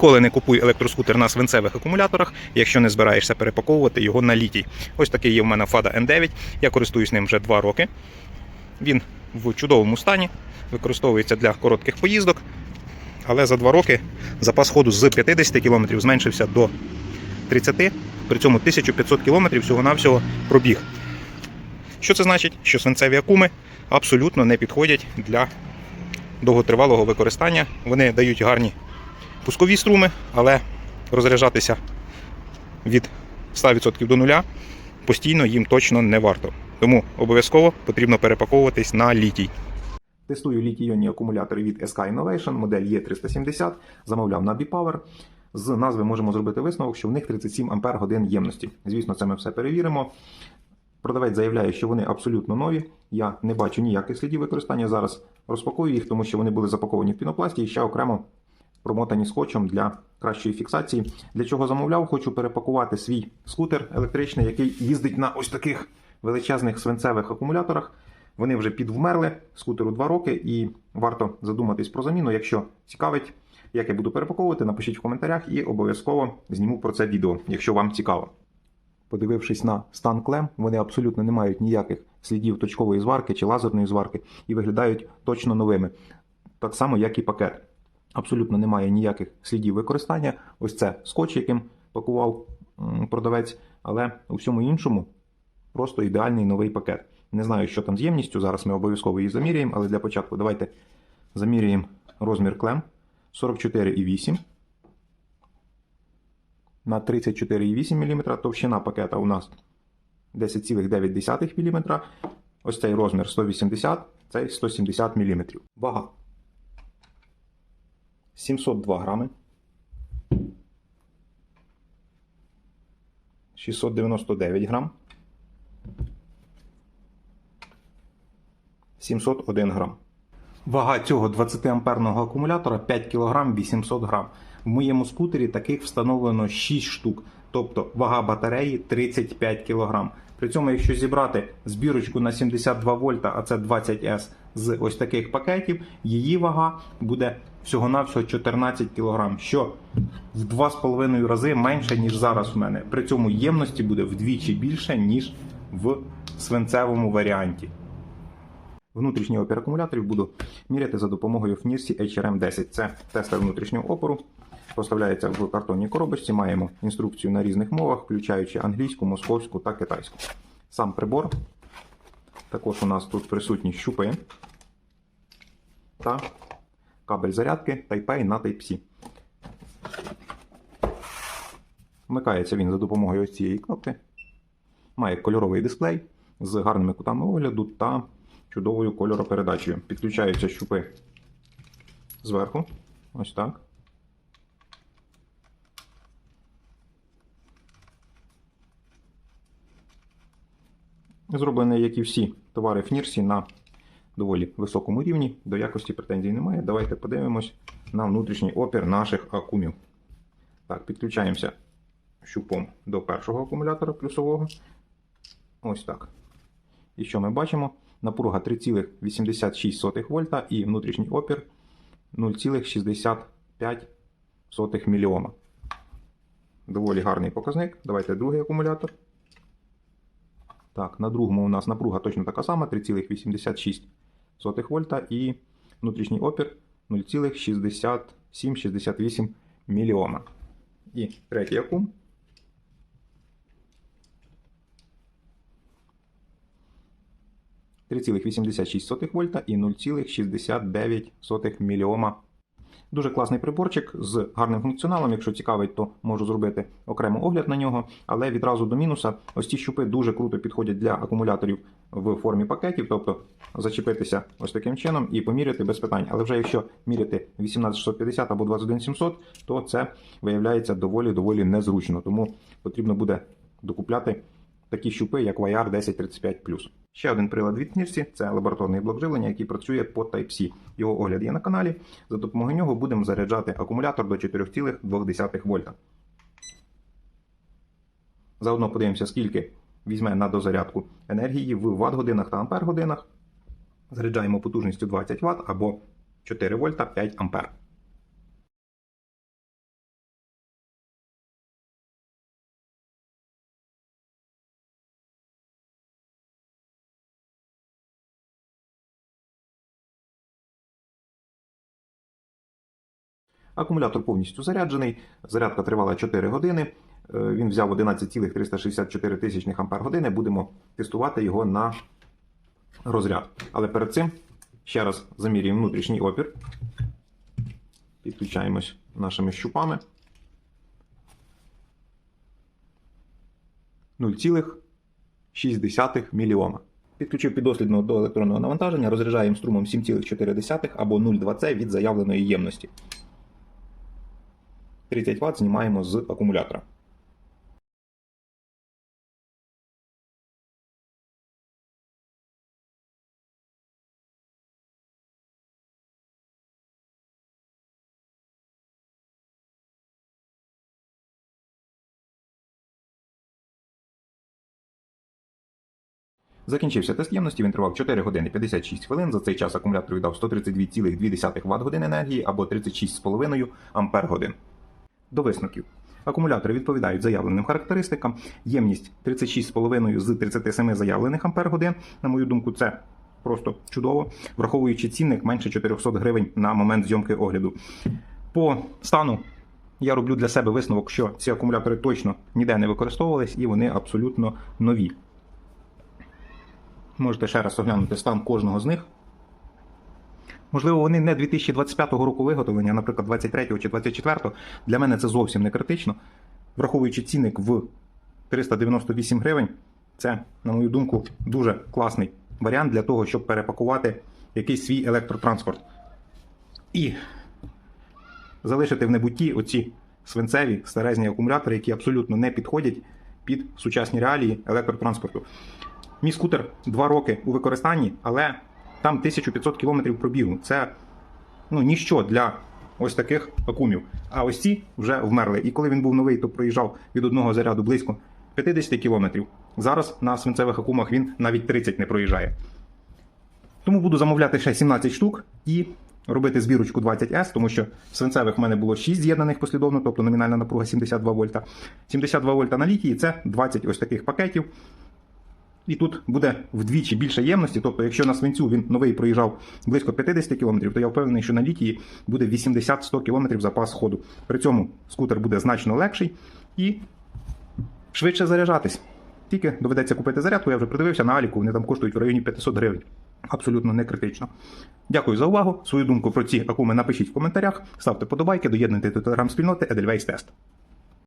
Коли не купуй електроскутер на свинцевих акумуляторах, якщо не збираєшся перепаковувати його на літій. Ось такий є в мене FADA N9. Я користуюсь ним вже 2 роки. Він в чудовому стані, використовується для коротких поїздок. Але за 2 роки запас ходу з 50 км зменшився до 30, при цьому 1500 км всього-навсього пробіг. Що це значить? Що свинцеві акуми абсолютно не підходять для довготривалого використання. Вони дають гарні пускові струми, але розряджатися від 100% до нуля постійно їм точно не варто. Тому обов'язково потрібно перепаковуватись на літій. Тестую літій-іонні акумулятори від SK Innovation, модель E370, замовляв на B-Power. З назви можемо зробити висновок, що в них 37 Ампер ємності. Звісно, це ми все перевіримо. Продавець заявляє, що вони абсолютно нові. Я не бачу ніяких слідів використання. Зараз розпакую їх, тому що вони були запаковані в пінопласті і ще окремо промотані скотчем для кращої фіксації. Для чого замовляв? Хочу перепакувати свій скутер електричний, який їздить на ось таких величезних свинцевих акумуляторах. Вони вже підвмерли скутеру 2 роки, і варто задуматись про заміну. Якщо цікавить, як я буду перепаковувати, напишіть в коментарях і обов'язково зніму про це відео, якщо вам цікаво. Подивившись на стан клем, вони абсолютно не мають ніяких слідів точкової зварки чи лазерної зварки і виглядають точно новими. Так само, як і пакет. Абсолютно немає ніяких слідів використання. Ось це скотч, яким пакував продавець, але у всьому іншому просто ідеальний новий пакет. Не знаю, що там з ємністю. Зараз ми обов'язково її заміряємо, але для початку давайте заміряємо розмір клем 44,8 на 34,8 мм. Товщина пакета у нас 10,9 мм. Ось цей розмір 180, цей 170 мм. Вага 702 грами. 699 грам. 701 грам. Вага цього 20 амперного акумулятора 5 кг 800 грам. В моєму скутері таких встановлено 6 штук, тобто вага батареї 35 кг. При цьому, якщо зібрати збірочку на 72 вольта, а це 20С з ось таких пакетів, її вага буде всього-навсього 14 кг, що в 2,5 рази менше, ніж зараз у мене. При цьому ємності буде вдвічі більше, ніж в свинцевому варіанті. Внутрішній опір акумуляторів буду міряти за допомогою FNIRSI HRM10. Це тестер внутрішнього опору. Поставляється в картонній коробочці. Маємо інструкцію на різних мовах, включаючи англійську, московську та китайську. Сам прибор. Також у нас тут присутні щупи та кабель зарядки Type-A на Type-C. Вмикається він за допомогою ось цієї кнопки. Має кольоровий дисплей з гарними кутами огляду та чудовою кольоропередачею. Підключаються щупи зверху. Ось так. Зроблений, як і всі товари Фнірсі, на доволі високому рівні. До якості претензій немає. Давайте подивимось на внутрішній опір наших акумів. Так, підключаємося щупом до першого акумулятора плюсового. Ось так. І що ми бачимо? Напруга 3,86 вольта і внутрішній опір 0,65 мільйома. Доволі гарний показник. Давайте другий акумулятор. Так, на другому у нас напруга точно така сама 3,86 вольта і внутрішній опір 0,6768 мільйома. І третій акум. – 3,86 вольта і 0,69 мільйома. Дуже класний приборчик з гарним функціоналом. Якщо цікавить, то можу зробити окремо огляд на нього. Але відразу до мінуса, ось ці щупи дуже круто підходять для акумуляторів в формі пакетів, тобто зачепитися ось таким чином і поміряти без питань. Але вже якщо міряти 18650 або 21700, то це виявляється доволі доволі незручно. Тому потрібно буде докупляти такі щупи, як YR 1035 Ще один прилад від Кнірсі – це лабораторний блок живлення, який працює по Type-C. Його огляд є на каналі. За допомогою нього будемо заряджати акумулятор до 4,2 вольта. Заодно подивимося, скільки візьме на дозарядку енергії в Вт-годинах та Ампер-годинах. Заряджаємо потужністю 20 Вт або 4 вольта 5 Ампер. Акумулятор повністю заряджений. Зарядка тривала 4 години. Е, Він взяв 11,364 тисячних ампер години. Будемо тестувати його на розряд. Але перед цим ще раз замірюємо внутрішній опір. Підключаємось нашими щупами. 0,6 мільйома. Підключив піддослідно до електронного навантаження, розряджаємо струмом 7,4 або 0,2 від заявленої ємності. 30 Вт знімаємо з акумулятора. Закінчився тест ємності, він тривав 4 години 56 хвилин. За цей час акумулятор віддав 132,2 Вт годин енергії або 36,5 Ампер годин. До висновків. Акумулятори відповідають заявленим характеристикам. Ємність 36,5 з 37 заявлених Ампер годин. На мою думку, це просто чудово, враховуючи цінник менше 400 гривень на момент зйомки огляду. По стану я роблю для себе висновок, що ці акумулятори точно ніде не використовувались і вони абсолютно нові. Можете ще раз оглянути стан кожного з них. Можливо, вони не 2025 року виготовлення, наприклад, 23 чи 24. Для мене це зовсім не критично. Враховуючи цінник в 398 гривень, це, на мою думку, дуже класний варіант для того, щоб перепакувати якийсь свій електротранспорт. І залишити в небутті оці свинцеві старезні акумулятори, які абсолютно не підходять під сучасні реалії електротранспорту. Мій скутер 2 роки у використанні, але там 1500 км пробігу. Це ну, ніщо для ось таких акумів. А ось ці вже вмерли. І коли він був новий, то проїжджав від одного заряду близько 50 км. Зараз на свинцевих акумах він навіть 30 не проїжджає. Тому буду замовляти ще 17 штук і робити збірочку 20С, тому що свинцевих в мене було 6 з'єднаних послідовно, тобто номінальна напруга 72 вольта. 72 вольта на літії це 20 ось таких пакетів. І тут буде вдвічі більше ємності. Тобто, якщо на свинцю він новий проїжджав близько 50 км, то я впевнений, що на літії буде 80-100 км запас ходу. При цьому скутер буде значно легший і швидше заряджатись. Тільки доведеться купити зарядку, я вже придивився на Аліку, вони там коштують в районі 500 гривень. Абсолютно не критично. Дякую за увагу. Свою думку про ці акуми напишіть в коментарях, ставте подобайки, доєднуйте до телеграм-спільноти Edelweiss Test.